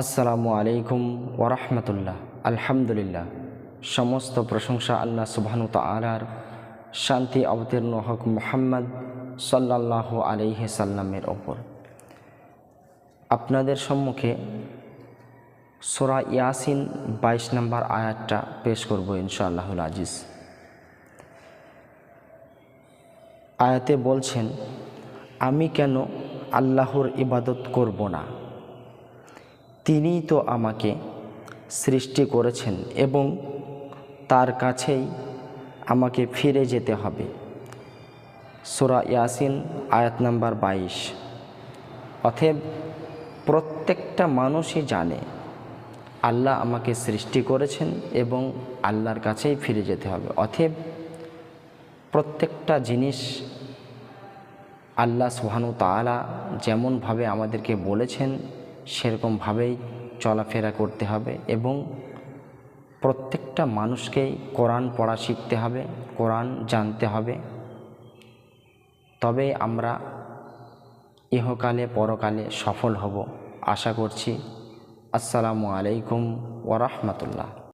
আসসালামু আলাইকুম ওরহমতুল্লাহ আলহামদুলিল্লাহ। সমস্ত প্রশংসা আল্লাহ সুবহানু তালার শান্তি অবতীর্ণ হক মোহাম্মদ সাল্লাহ আলাইহি সাল্লামের ওপর। আপনাদের সম্মুখে সোরা ইয়াসিন বাইশ নম্বর আয়াতটা পেশ করব ইনশাআল্লাহুল আজিজ। আয়াতে বলছেন, আমি কেন আল্লাহর ইবাদত করব না? তিনিই তো আমাকে সৃষ্টি করেছেন এবং তার কাছেই আমাকে ফিরে যেতে হবে। সোরা ইয়াসিন, আয়াত নাম্বার বাইশ। অথব প্রত্যেকটা মানুষই জানে, আল্লাহ আমাকে সৃষ্টি করেছেন এবং আল্লাহর কাছেই ফিরে যেতে হবে। অথব প্রত্যেকটা জিনিস আল্লাহ সুহানু তালা যেমনভাবে আমাদেরকে বলেছেন সেরকমভাবেই চলাফেরা করতে হবে এবং প্রত্যেকটা মানুষকেই কোরআন পড়া শিখতে হবে, কোরআন জানতে হবে। তবে আমরা ইহকালে, পরকালে সফল হব। আশা করছি। আসসালামু আলাইকুম ওরহমতুল্লাহ